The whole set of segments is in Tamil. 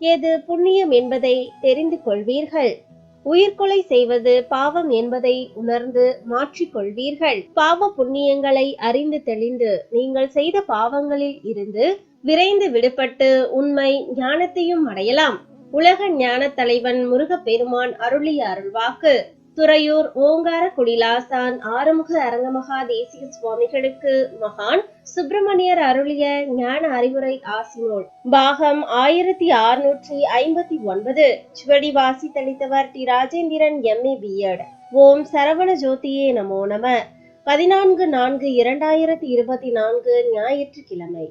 எது புண்ணியம் என்பதை தெரிந்து கொள்வீர்கள். உயிர்கொலை செய்வது பாவம் என்பதை உணர்ந்து மாற்றிக்கொள்வீர்கள் பாவ புண்ணியங்களை அறிந்து தெளிந்து நீங்கள் செய்த பாவங்களில் இருந்து விரைந்து விடுபட்டு உண்மை ஞானத்தையும் அடையலாம். உலக ஞான தலைவன் முருகப்பெருமான் அருளிய அருள்வாக்கு. துறையூர் ஓங்கார குடிலாசான் ஆறுமுக அரங்கமகா தேசிய சுவாமிகளுக்கு மகான் சுப்பிரமணியர் அருளிய ஞான அறிவுரை ஆசினோல். பாகம் ஆயிரத்தி அறுநூற்றி ஐம்பத்தி ஒன்பது. சுவடி வாசி தளித்தவர் டி ராஜேந்திரன் எம்ஏ பிஎட் ஓம் சரவண ஜோதியே நமோ நம. பதினான்கு நான்கு இரண்டாயிரத்தி இருபத்தி நான்கு ஞாயிற்றுக்கிழமை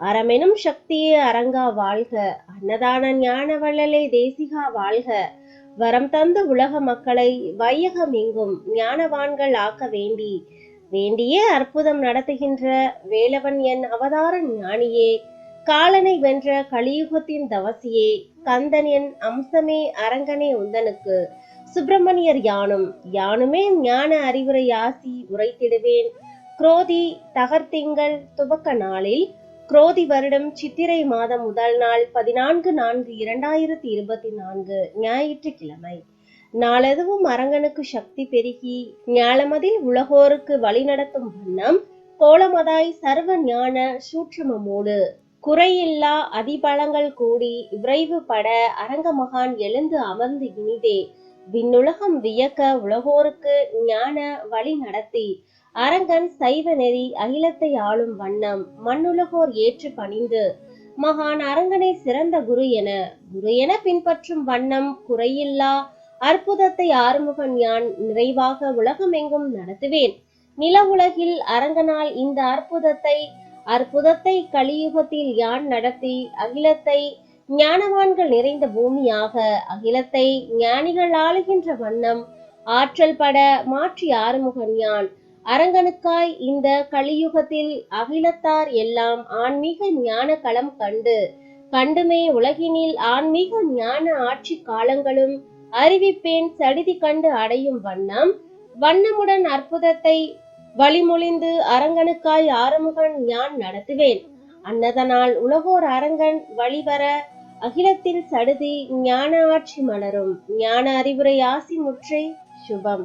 அறமெனும் சக்தியே அரங்கா வாழ்க. அன்னதான ஞான வள்ளலே தேசிகா வாழ்க. வரம் தந்த உலக மக்களை வையகம் எங்கும் ஞானவான்கள் ஆக்க வேண்டி வேண்டிய அற்புதம் நடத்துகின்ற வேலவன் என் அவதார ஞானியே. காலனை வென்ற கலியுகத்தின் தவசியே கந்தன் என் அம்சமே அரங்கனே உந்தனுக்கு. சுப்பிரமணியர் யானும் யானுமே ஞான அறிவுரை ஆசி உரைத்திடுவேன். குரோதி தகர்த்திங்கள் துவக்க நாளில் குரோதி வருடம் சித்திரை மாதம் முதல் நாள் பதினான்கு நான்கு இரண்டாயிரத்தி இருபத்தி நான்கு ஞாயிற்றுக்கிழமை. நாளெதுவும் அரங்கனுக்கு சக்தி பெருகி ஞாலமதில் உலகோருக்கு வழிநடத்தும் வண்ணம் கோலமதாய் சர்வ ஞான சூட்சுமமோடு. குறையில்லா அதிபலங்கள் கூடி விரைவு பட அரங்க மகான் எழுந்து அமர்ந்து இனிதே விண்ணுலகம் வியக்க உலகோருக்கு ஞான வழி நடத்தி. அரங்கன் சைவ நெறி அகிலத்தை ஆளும் வண்ணம் மண்ணுலகோர் ஏற்று பணிந்து. மகான் அரங்கனை சிறந்த குரு என குரு என பின்பற்றும் வண்ணம் குறையில்லா. அற்புதத்தை ஆறுமுகன் யான் நிறைவாக உலகமெங்கும் நடத்துவேன். நில உலகில் அரங்கனால் இந்த அற்புதத்தை அற்புதத்தை கலியுகத்தில் யான் நடத்தி அகிலத்தை ஞானவான்கள் நிறைந்த பூமியாக அகிலத்தை ஞானிகள் ஆளுகின்ற வண்ணம் ஆற்றல் பட மாற்றி ஆறுமுகன் யான். அரங்கனுக்காய் இந்த கலியுகத்தில் அகிலத்தார் எல்லாம் ஆன்மீக ஞான களம் கண்டு கண்டுமே உலகினில் ஆன்மீக ஞான ஆட்சி காலங்களும் அறிவிப்பேன் சடிதி கண்டு அடையும் வண்ணம் வண்ணமுடன் அற்புதத்தை வழிமொழிந்து அரங்கனுக்காய் ஆறுமுகன் ஞான் நடத்துவேன். அன்னதனால் உலகோர் அரங்கன் வழிவர அகிலத்தில் சடுதி ஞான ஆட்சி மலரும். ஞான அறிவுரை ஆசி முற்றை சுபம்.